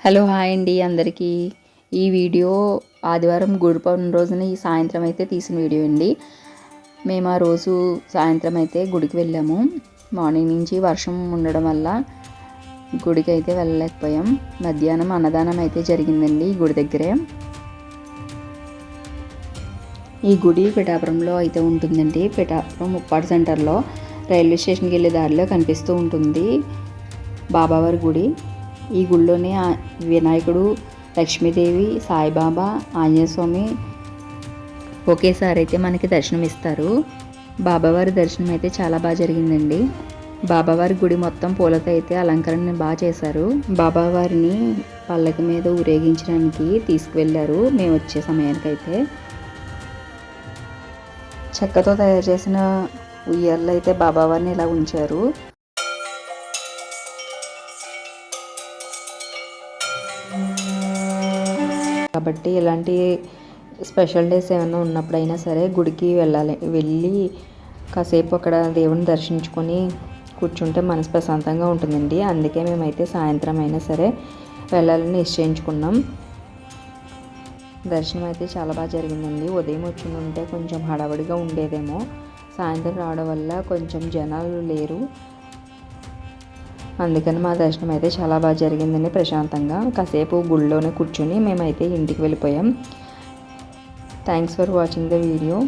Hello hi అండి అందరికీ. ఈ వీడియో ఆదివారం గుడి పౌర్ణమి రోజున ఈ సాయంత్రం అయితే తీసిన వీడియో అండి. మేము ఆ రోజు సాయంత్రం అయితే గుడికి వెళ్ళాము. మార్నింగ్ నుంచి వర్షం ఉండడం వల్ల గుడికి అయితే వెళ్ళలేకపోయాం. మధ్యాహ్నం అన్నదానం అయితే జరిగిందండి గుడి దగ్గరే. ఈ గుడి పిఠాపురంలో అయితే ఉంటుందండి. పిఠాపురం ముప్పాడు సెంటర్లో రైల్వే స్టేషన్కి వెళ్ళే దారిలో కనిపిస్తూ ఉంటుంది. బాబావారి గుడి. ఈ గుడిలోనే వినాయకుడు లక్ష్మీదేవి సాయిబాబా ఆంజనేయ స్వామి ఒకేసారి అయితే మనకి దర్శనం ఇస్తారు బాబావారి దర్శనం అయితే చాలా బాగా జరిగిందండి. బాబావారి గుడి మొత్తం పూలతో అయితే అలంకరణ బాగా చేశారు. బాబావారిని పల్లకి మీద ఊరేగించడానికి తీసుకువెళ్ళారు మేము వచ్చే సమయానికి అయితే చెక్కతో తయారు చేసిన ఉయ్యాల్లో అయితే బాబావారిని ఇలా ఉంచారు. కాబట్టి ఇలాంటి స్పెషల్ డేస్ ఏమైనా ఉన్నప్పుడైనా సరే గుడికి వెళ్ళాలి. వెళ్ళి కాసేపు అక్కడ దేవుని దర్శించుకొని కూర్చుంటే మనసు ప్రశాంతంగా ఉంటుందండి. అందుకే మేమైతే సాయంత్రం అయినా సరే వెళ్ళాలని నిశ్చయించుకున్నాం. దర్శనం అయితే చాలా బాగా జరిగిందండి. ఉదయం వచ్చి ఉంటే కొంచెం హడావడిగా ఉండేదేమో. సాయంత్రం రావడం వల్ల కొంచెం జనాలు లేరు. అందుకని మా దర్శనం అయితే చాలా బాగా జరిగిందండి ప్రశాంతంగా. కాసేపు గుళ్ళోనే కూర్చొని మేమైతే ఇంటికి వెళ్ళిపోయాం. Thanks for watching the video